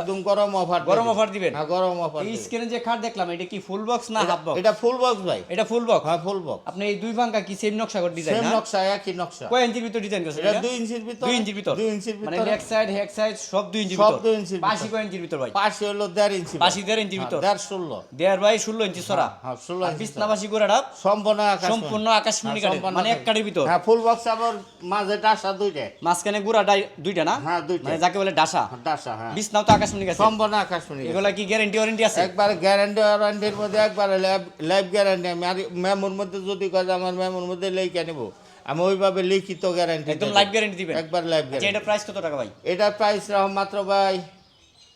একদম গরম অফার গরম offer দিবেন? হ্যাঁ গরম অফার এই স্ক্রিনে যে খাট দেখলাম এটা কি ফুল বক্স না হাফ বক্স এটা ফুল বক্স ভাই। এটা ফুল বক্স হ্যাঁ ফুল বক্স আপনি এই দুই ভাঙ্গা কি সেম নকশা করে ডিজাইন সেম নকশা একই নকশা। কয় ইঞ্চির ভিতর ডিজাইন করছেন এটা এটা? ইঞ্চির ভিতর। দুই ইঞ্চির ভিতর। দুই ইঞ্চির মানে ভিতর। সাইড হেড সাইড সব দুই ইঞ্চির সব ভিতর। ইঞ্চির ভিতর। কয় ইঞ্চির ভিতর ভাই? পাশে হলো ইঞ্চি ভাই। ইঞ্চির হ্যাঁ, ভিতর। দেড় ষোলো। দেড় বাই ষোলো ইঞ্চি সরা। হ্যাঁ ইঞ্চি গোড়াটা সম্পূর্ণ আকাশ সম্পূর্ণ মানে এক আকাশ। কাঠের ভিতর। হ্যাঁ ফুল বক্স আবার মাঝে ডাসা দুইটা। মাঝখানে গোড়াটা দুইটা না? হ্যাঁ, দুইটা। মানে যাকে বলে ডাসা। ডাসা হ্যাঁ। বিছনাও তো আকাশমণি আছে সম্পূর্ণ আকাশমণি এগুলা কি গ্যারান্টি ওয়ারেন্টি আছে? একবার গ্যারান্টি ওয়ারেন্টির মধ্যে একবার লাইফ গ্যারান্টি আমি আর মেমোর মধ্যে যদি কাজ আমার মেমোর মধ্যে লেখে নেব আমি ওইভাবে লিখিত গ্যারান্টি একদম লাইফ গ্যারান্টি দিবেন? একবার লাইফ আচ্ছা গ্যারান্টি এটা প্রাইস কত টাকা ভাই? এটা প্রাইস রাহ মাত্র ভাই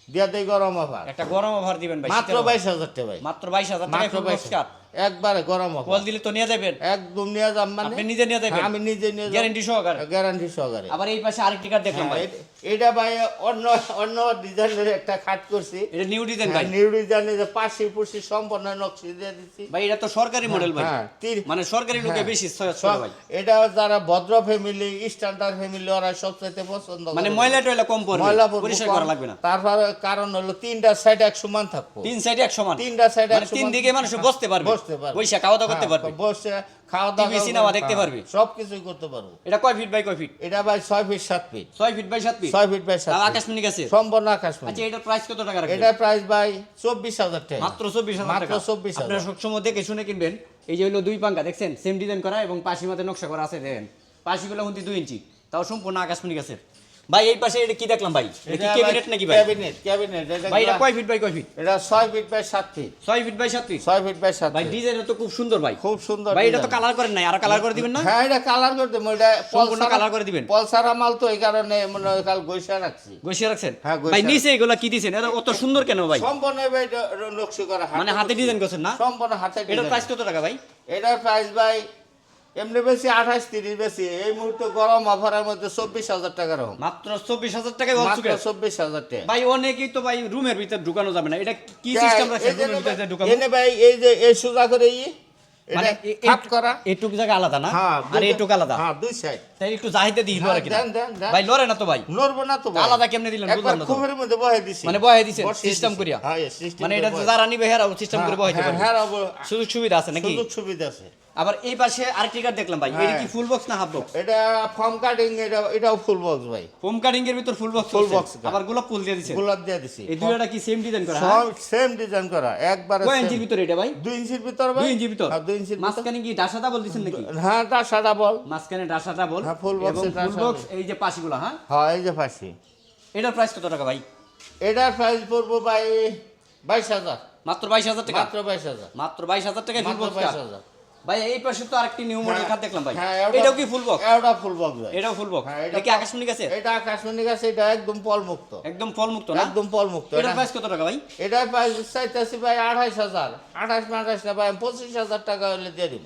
দিয়া দেই গরম অফার একটা গরম অফার দিবেন ভাই মাত্র শীতের বাইশ হাজার টাকা ভাই। মাত্র বাইশ হাজার টাকা মাত্র ফুল বাইশ বক্স কাঠ একবারে গরম অফার কল দিলে তো নিয়ে যাবেন। একদম নিয়ে মানে? আপনি নিজে নিয়ে যাবেন? হ্যাঁ, আমি নিজে নিয়ে গ্যারান্টি সহকারে? গ্যারান্টি সহকারে। আবার এই পাশে আরেকটি দেখলাম হ্যাঁ, ভাই। এটা ভাই অন্য অন্য ডিজাইনের একটা খাট করছি। এটা নিউ ডিজাইন ভাই। নিউ ডিজাইনে যে পাশি সম্পূর্ণ নকশি দিয়ে দিচ্ছি ভাই এটা তো সরকারি মডেল ভাই। হ্যাঁ, মানে সরকারি লোকে হ্যাঁ। বেশি ভাই এটা যারা ভদ্র ফ্যামিলি স্ট্যান্ডার্ড ফ্যামিলি ওরা সবচেয়ে পছন্দ মানে। ময়লা টয়লা কম পড়বে। ময়লা পরিষ্কার করা লাগবে না। তারপরে কারণ হলো তিনটা সাইড এক সমান থাকব। তিন সাইডে এক সমান তিনটা সাইড মানে তিন দিকে মানুষ বসতে পারবে। বসতে পারবে। বসে খাওয়া দাওয়া করতে হ্যাঁ, পারবে। বসে খাওয়া দাওয়া সিনেমা দেখতে পারবে। করতে পারব। এটা কয় ফিট বাই কয় ফিট এটা feet feet feet by feet feet by feet. আকাশমণি গেছে সম্পূর্ণ আচ্ছা এটার প্রাইস কত টাকা রাখবেন? এটা প্রাইস ভাই চব্বিশ হাজার টাকা। মাত্র চব্বিশ হাজার মাত্র টাকা 24,000 আপনারা সবসময় দেখে শুনে কিনবেন। এই যে হলো দুই পাঙ্কা দেখছেন? সেম ডিজাইন করা এবং পাশি মাঝে নকশা করা আছে দেখেন। পাশিগুলো হুন্তি দুই ইঞ্চি। তাও সম্পূর্ণ আকাশমণি গেছে ভাই এই পাশে এটা কি দেখলাম ভাই? এটা কি ক্যাবিনেট নাকি ভাই? ক্যাবিনেট ক্যাবিনেট ভাই এটা কয় ফিট বাই কয় ফিট এটা ছয় ফিট বাই সাত ফিট ছয় ফিট বাই সাত ফিট ছয় ফিট বাই সাত ভাই ফিট ডিজাইন তো খুব সুন্দর ভাই। খুব সুন্দর ভাই এটা তো। কালার করেন নাই আর কালার করে দিবেন না? হ্যাঁ এটা কালার করে দেবো এটা সম্পূর্ণ কালার করে দিবেন। পলসারা মাল তো এই কারণে মনে হয় কাল গৈসা রাখছি। বসিয়ে রাখছেন? হ্যাঁ, ভাই। নিচে এগুলো কি দিছেন? এটা অত সুন্দর কেন ভাই? সম্পূর্ণ ভাই এটা নকশি করা মানে হাতে ডিজাইন করছেন না? সম্পূর্ণ হাতে এটা। প্রাইস কত টাকা ভাই? এটার প্রাইস ভাই এমনি বেশি আঠাশ তিরিশ বেশি। এই মুহূর্তে গরম অফারের মধ্যে চব্বিশ হাজার টাকা রকম মাত্র চব্বিশ হাজার মাত্র চব্বিশ হাজার টাকা। ভাই অনেকেই তো ভাই রুমের ভিতরে ঢুকানো যাবে না। এটা কি হ্যাঁ, সিস্টেম রুমের ভিতরে এনে ভাই এই যে এই সোজা করে ই মানে করা। এটুক জায়গা আলাদা না? হ্যাঁ আর দুই- এটুক আলাদা? হ্যাঁ দুই সাইড তাই একটু জাহিতে দিই লড়ে কিনা? দেন দেন দেন। ভাই লড়ে না তো ভাই। না তো ভাই। আলাদা কেমনে দিলেন? বুঝলাম না তো। খুবের মধ্যে বহে দিছি। মানে বহাই দিছেন সিস্টেম করিয়া? হ্যাঁ মানে এটা যারা নিবে সিস্টেম করে বহাইতে হ্যাঁ, পারবে। হ্যাঁ, হ্যাঁ, সুযোগ সুবিধা আছে নাকি? সুযোগ সুবিধা আছে। আবার এই পাশে আরেকটি কার্ড দেখলাম ভাই। এটা কি হ্যাঁ। ফুল বক্স না হাফ বক্স এটা ফর্ম কাটিং এটা এটাও ফুল বক্স ভাই। ফোম কাটিং এর ভিতর ফুল বক্স ফুল বক্স আবার গোলাপ ফুল দিয়ে দিছেন গোলাপ দিয়ে দিছি। এই দুইটা কি সেম ডিজাইন করা হ্যাঁ? সব সেম ডিজাইন করা। একবারে কয়। ইঞ্চির ভিতরে এটা ভাই? দুই ইঞ্চির ভিতর ভাই। দুই ইঞ্চির ভিতর? হ্যাঁ, দুই ইঞ্চির ভিতর। মাঝখানে কি ডাসাটা বল দিছেন নাকি? হ্যাঁ সাদা বল মাঝখানে ডাসাটা বল হ্যাঁ, box এবং ফুল বক্স এই যে পাশিগুলো হ্যাঁ? হ্যাঁ এই যে ফাঁসি এটার প্রাইস কত টাকা ভাই? এটার প্রাইস পড়ব ভাই বাইশ হাজার। মাত্র বাইশ হাজার টাকা? মাত্র বাইশ হাজার। মাত্র বাইশ হাজার টাকায় ফুল বক্স বাইশ হাজার। ভাই এই পাশে তো আরেকটি নিউ মডেল খাট দেখলাম ভাই। হ্যাঁ, এটাও কি ফুল বক্স এটা ফুল বক্স ভাই। এটাও ফুল বক্স হ্যাঁ, এটা কি আকাশমণি আছে এটা আকাশমণি আছে এটা একদম ফল মুক্ত একদম ফল মুক্ত না? একদম ফল মুক্ত এটা। প্রাইস কত টাকা ভাই? এটা প্রাইস চাইতেছি ভাই আঠাইশ হাজার। আঠাইশ না আঠাইশ না ভাই আমি পঁচিশ হাজার টাকা হলে দিয়ে দিন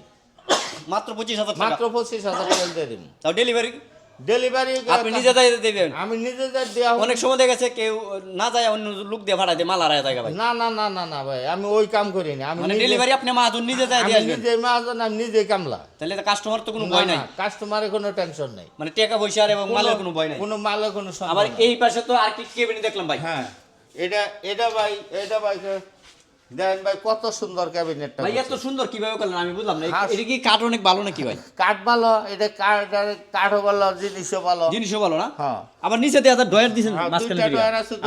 মাত্র পঁচিশ হাজার টাকা। মাত্র পঁচিশ হাজার টাকা দিয়ে দিন তাও ডেলিভারি ডেলিভারি আপনি নিজে যাই দেবেন। আমি নিজে দেওয়া অনেক সময় দেখা গেছে কেউ না যায় অন্য লোক দিয়ে ভাড়া দিয়ে মাল ভাই। না না না না না ভাই আমি ওই কাম করিনি আমি মানে ডেলিভারি আপনি মাহাতুন নিজে যায় দিয়ে নিজে মাজন আমি নিজে কামলা। তাহলে কাস্টমার তো কোনো ভয় নাই। কাস্টমারের কোনো টেনশন নেই। মানে টাকা পয়সা আর এবং মালের কোনো ভয় নাই। কোনো মালের কোনো আবার এই পাশে তো আর কি কেবিনি দেখলাম ভাই। হ্যাঁ এটা এটা ভাই এটা ভাই দেখেন ভাই কত সুন্দর ক্যাবিনেটটা ভাই এত সুন্দর কীভাবে করলেন আমি বুঝলাম না। এটা কি কাঠ অনেক ভালো নাকি ভাই? কাঠ ভালো এটা কাঠ কাঠও ভালো জিনিসও ভালো। জিনিসও ভালো না? হ্যাঁ। আবার নিচে দিয়ে হাজার ডয়ার দিয়েছেন হ্যাঁ, মাঝখানে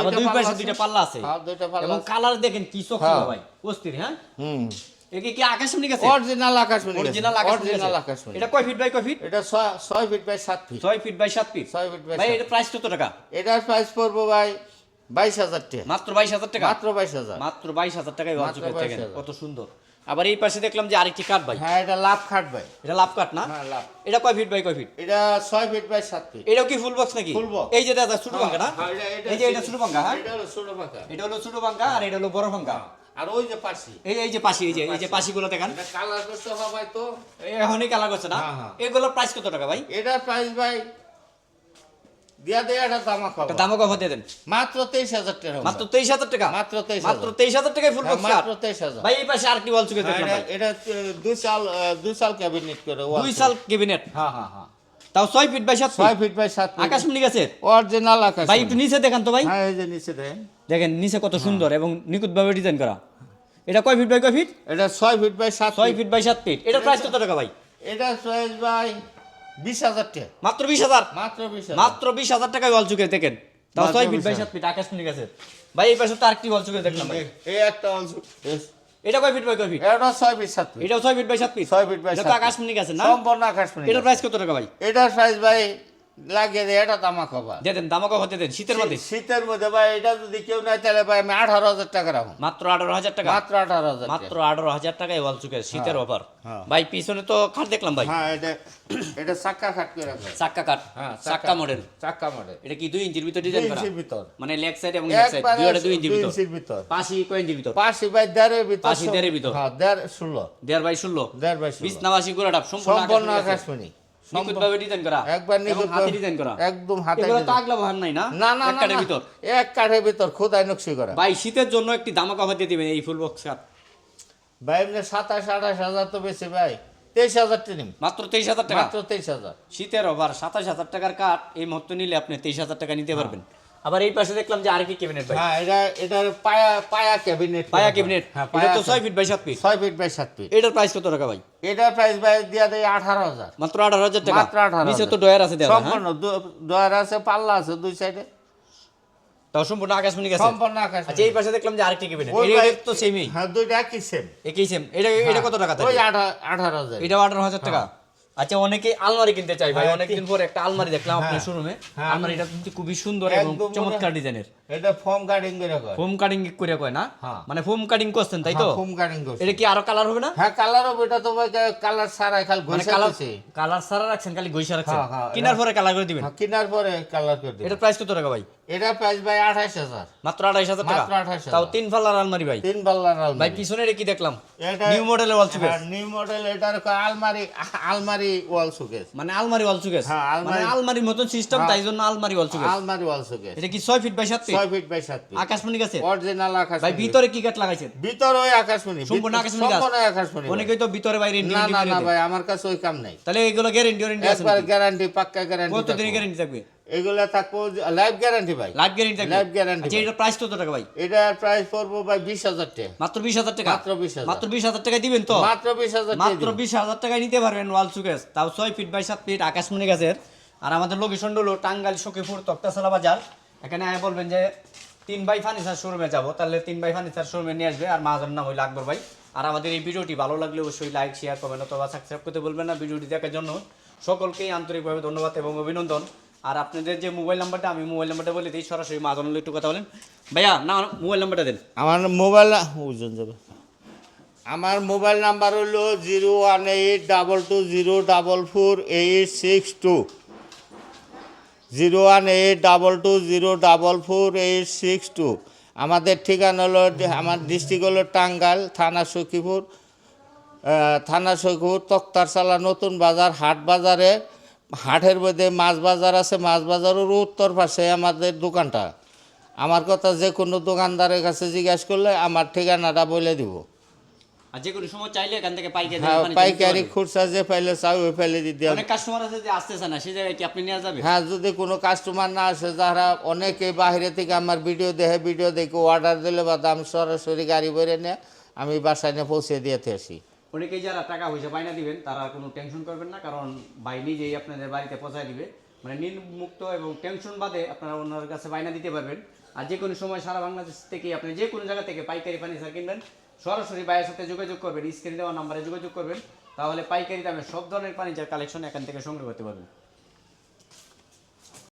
আবার দুই পাশে দুইটা পাল্লা আছে। হ্যাঁ, দুইটা পাল্লা এবং কালার দেখেন কি চোখ হ্যাঁ। ভাই অস্থির হ্যাঁ? হুম। একে কি আকাশমণি গেছে? অরিজিনাল আকাশমণি অরিজিনাল অরিজিনাল আকাশমণি এটা কয় ফিট বাই কয় ফিট? এটা ছয় ছয় ফিট বাই সাত ফিট। ছয় ফিট বাই সাত ফিট। ছয় ফিট বাই ভাই এটা প্রাইস কত টাকা? এটার প্রাইস পড়ব ভাই বাইশ হাজার টাকা। মাত্র বাইশ হাজার টাকা? মাত্র বাইশ হাজার। মাত্র বাইশ হাজার টাকায় মাত্র অর্জন 22,000 কত সুন্দর। আবার এই পাশে দেখলাম যে আরেকটি কাঠ ভাই। হ্যাঁ এটা লাভ খাট ভাই। এটা লাভ কাঠ না? হ্যাঁ লাভ। এটা কয় ফিট বাই কয় ফিট? এটা ছয় ফিট বাই সাত ফিট। এটাও কি ফুল বক্স নাকি? Full box। এই যে দাদা ছোট পাঙ্কা না? হ্যাঁ, এটা- এটা এই যে এটা ছোট পাঙ্কা হ্যাঁ? এটা হলো ছোট পাঙ্কা এটা হলো ছোট পাঙ্কা আর এটা হলো বড় পাঙ্কা আর ওই যে পাশি। এই এই যে পাশি এই যে এই যে পাশিগুলো দেখেন। এটা কালার করতে হবে তো। এখনই কালার করছে না? হ্যাঁ, হ্যাঁ। এগুলোর প্রাইস কত টাকা ভাই? এটার প্রাইস ভাই দিয়া দেয় একটা দামা একটা খাব দামও দিয়ে দেন। মাত্র টাকা মাত্র তেইশ হাজার টাকা? মাত্র 23,000 মাত্র তেইশ হাজার টাকায় ফুল বক্স মাত্র তেইশ হাজার ভাই এই পাশে আরেকটি ওয়াল চুকে দেখলাম এটা- ভাই। এটা দুই সাল দুই সাল ক্যাবিনেট করে দুই সাল ক্যাবিনেট হ্যাঁ হ্যাঁ হ্যাঁ তাও ছয় ফিট বাই সাত ছয় ফিট ফিট বাই সাত ফিট আকাশমণি গাছের অরিজিনাল আকাশ ভাই একটু নিচে দেখান তো ভাই। হ্যাঁ এই যে নিচে দেখেন দেখেন নিচে কত সুন্দর এবং নিখুঁতভাবে ডিজাইন করা। এটা কয় ফিট বাই কয় ফিট এটা ছয় ফিট বাই সাত ছয় ফিট ফিট বাই সাত ফিট এটা প্রাইস কত টাকা ভাই? এটা চয়েস বাই বিশ হাজার টাকা। মাত্র বিশ হাজার? মাত্র বিশ মাত্র বিশ হাজার টাকায় ওয়াল চুকে দেখেন। তাও ছয় ফিট 20,000 বাই সাত ফিট আকাশমণি গাছের ভাই এই পাশে তো আরেকটি চুকে দেখলাম ভাই? এই একটা অংশ এটা কয় ফিট বাই কয় ফিট? এটা ছয় ফিট সাত ফিট। এটাও ছয় ফিট বাই সাত ফিট? ছয় ফিট বাই এটা তো ফিট। আকাশমণি গাছের না? সম্পূর্ণ আকাশ এটার প্রাইস কত টাকা ভাই? এটার প্রাইস ভাই লাগিয়ে দেয় এটা তামা খাবার দিয়ে দেন দামাকা হতে দেন শীতের মধ্যে। শীতের মধ্যে ভাই এটা যদি কেউ নাই তাহলে ভাই আমি আঠারো হাজার টাকা রাখুন মাত্র আঠারো হাজার টাকা? মাত্র আঠারো হাজার। মাত্র আঠারো হাজার চুকে শীতের অফার। হ্যাঁ। ভাই পিছনে তো খাট দেখলাম ভাই। হ্যাঁ এটা এটা চাক্কা খাট করে চাক্কা হ্যাঁ চাক্কা মডেল চাক্কা মডেল এটা কি দুই ইঞ্চির ভিতর ডিজাইন করা? ভিতর। মানে লেগ সাইড এবং লেগ সাইড দুইটা দুই ইঞ্চির ভিতর। পাশি কয় ইঞ্চির ভিতর? পাশি বাই দেড়ের ভিতর। পাশি দেড়ের ভিতর। হ্যাঁ দেড় ষোলো। দেড় বাই ষোলো। দেড় বাই ষোলো। বিছনাবাসী গোড়াটা সম্পূর্ণ। আকাশমণি। নিখুঁতভাবে ডিজাইন করা। একবার নিখুঁত হাতে ডিজাইন করা। একদম হাতে এগুলো তো আগলা বহার নাই না? না না এক কাঠের ভিতর। এক কাঠের ভিতর খোদাই নকশি করা। ভাই শীতের জন্য একটি দামাকা অফার দিয়ে দিবেন এই ফুল বক্স ভাই এমনি সাতাশ আঠাশ হাজার তো বেশি ভাই। তেইশ হাজার মাত্র তেইশ হাজার টাকা? মাত্র তেইশ হাজার। শীতের সাতাশ হাজার টাকার কাঠ এই মুহূর্তে নিলে আপনি তেইশ হাজার টাকা নিতে পারবেন। আবার এই পাশে দেখলাম যে আরেকটি ক্যাবিনেট ভাই। হ্যাঁ এটা এটার পায়া পায়া ক্যাবিনেট পায়া ক্যাবিনেট হ্যাঁ। এটা তো ছয় ফিট বাই সাত ফিট ছয় ফিট বাই সাত ফিট এটার প্রাইস কত টাকা ভাই? এটার প্রাইস ভাই দিয়া দেয় আঠারো হাজার। মাত্র আঠারো হাজার টাকা? মাত্র 18,000 নিচে তো ডয়ার আছে দেওয়া হ্যাঁ? সম্পূর্ণ দয়ার আছে পাল্লা আছে দুই সাইডে তাও সম্পূর্ণ আকাশমণি গেছে? সম্পূর্ণ আকাশ আচ্ছা এই পাশে দেখলাম যে আরেকটি ক্যাবিনেট ওই এটা ভাই- তো সেমই হ্যাঁ দুইটা একই সেম একই সেম এটা এটা কত টাকা ওই আঠারো হাজার। এটাও আঠারো হাজার টাকা? আচ্ছা অনেকে আলমারি কিনতে চাই ভাই। হ্যাঁ, অনেকদিন পর একটা আলমারি দেখলাম আপনার হ্যাঁ। শোরুমে হ্যাঁ, আলমারিটা কিন্তু খুবই সুন্দর এবং চমৎকার ডিজাইনের এটা ফোম কাটিং করে কয়। ফোম কাটিং করে কয় না। মানে ফোম কাটিং করছেন তাই তো? ফর্ম কাটিং করছে এটা কি আরও কালার হবে না? হ্যাঁ কালার হবে এটা তো কালার সারা খাল মানে ঘষে কালার কালার সারা রাখছেন খালি গৈসা রাখছেন। কিনার পরে কালার করে দিবেন। হ্যাঁ, কেনার পরে কালার করে দিবে এটার প্রাইস কত টাকা ভাই? এটা প্রাইস ভাই আঠাশ হাজার। মাত্র আঠাইশ হাজার টাকা? মাত্র 28,000 তাও তিন পাল্লার আলমারি ভাই। তিন পাল্লার ভাই পিছনে কি দেখলাম? এটা নিউ মডেলের ওয়াল সুকেস নিউ মডেল এটার আলমারি আলমারি ওয়াল সুকেস মানে আলমারি ওয়াল সুকেস হ্যাঁ, আলমারি- মানে আলমারির মতন সিস্টেম হ্যাঁ। তাই জন্য আলমারি ওয়াল সুকেস আলমারি ওয়াল সুকেস এটা কি ছয় ফিট বাই সাত ফিট ছয় ফিট বাই সাত ফিট আকাশমণি গাছে অরিজিনাল আকাশ ভাই ভিতরে কি কাঠ লাগাইছেন? ভিতর ওই আকাশমণি। সম্পূর্ণ আকাশমণি গাছ? সম্পূর্ণ আকাশমণি। অনেকেই তো ভিতরে বাইরে না না না ভাই আমার কাছে ওই কাম নাই। তাহলে এগুলো গ্যারেন্টি ওয়ারেন্টি আছে একবার গ্যারান্টি পাক্কা গ্যারান্টি কতদিনের গ্যারেন্টি থাকবে? এগুলা থাকব লাইফ গ্যারান্টি ভাই। লাইফ গ্যারেন্টি আচ্ছা ভাই। এটার প্রাইস কত টাকা ভাই? এটার প্রাইস পড়ব ভাই বিশ হাজার টাকা। মাত্র বিশ হাজার টাকা? মাত্র 20,000 মাত্র বিশ হাজার টাকা দিবেন তো? মাত্র মাত্র বিশ হাজার টাকায় নিতে পারবেন ওয়াল সুকেস। তাও ফিট বাই ফিট আকাশমণি গাছের আর আমাদের লোকেশন হলো টাঙ্গাইল সখীপুর তক্তাশালা বাজার। এখানে আয় বলবেন যে তিন বাই ফার্নিচার শোরুমে যাব। তাহলে তিন বাই ফার্নিচার শোরুমে নিয়ে আসবে। আর মাহাজন নাম হইলে আকবর ভাই। আর আমাদের এই ভিডিওটি ভালো লাগলে অবশ্যই লাইক শেয়ার করবেন অথবা সাবস্ক্রাইব করতে বলবেন না। ভিডিওটি দেখার জন্য সকলকেই আন্তরিকভাবে ধন্যবাদ এবং অভিনন্দন। আর আপনাদের যে মোবাইল নাম্বারটা, আমি মোবাইল নাম্বারটা বলে দিই, সরাসরি মাহাজন একটু কথা বলেন। ভাইয়া, না মোবাইল নাম্বারটা দেন। আমার মোবাইল ওজন যাবে আমার মোবাইল নাম্বার হলো zero one eight double two zero double four eight six two. Zero one eight double two zero double four eight six two. আমাদের ঠিকানা হলো আমার ডিস্ট্রিক্ট হলো টাঙ্গাইল, থানা সখীপুর। থানা সখীপুর তক্তারসালা নতুন বাজার, হাট বাজারে হাটের মধ্যে মাছ বাজার আছে মাছ বাজারের উত্তর পাশে আমাদের দোকানটা। আমার কথা যে কোনো দোকানদারের কাছে জিজ্ঞাসা করলে আমার ঠিকানাটা বলে দিব। আর যে কোনো সময় চাইলে এখান থেকে পাইকারি হ্যাঁ পাইকারি পারবে। খুচরা যে পাইলে চাই ওই পাইলে দিতে হবে। অনেক কাস্টমার আছে যে আসতেছে না সেই জায়গায় কি আপনি নিয়ে যাবেন? হ্যাঁ যদি কোনো কাস্টমার না আসে যারা অনেকে বাইরে থেকে আমার ভিডিও দেখে ভিডিও দেখে অর্ডার দিলে বা দাম সরাসরি গাড়ি নিয়ে আমি বাসায় নিয়ে পৌঁছে দিয়েতে আসি। অনেকেই যারা টাকা পয়সা বাইনা দিবেন, তারা কোনো টেনশন করবেন না, কারণ বাই নিজেই আপনাদের বাড়িতে পৌঁছায় দিবে। মানে নির্মুক্ত এবং টেনশন বাদে আপনারা ওনার কাছে বাইনা দিতে পারবেন। আর যে কোনো সময় সারা বাংলাদেশ থেকে আপনি যে কোনো জায়গা থেকে পাইকারি ফার্নিচার কিনবেন, সরাসরি বাইয়ের সাথে যোগাযোগ করবেন স্ক্রিনে দেওয়া নাম্বারে যোগাযোগ করবেন। তাহলে পাইকারি দামে সব ধরনের ফার্নিচার কালেকশন এখান থেকে সংগ্রহ করতে পারবেন।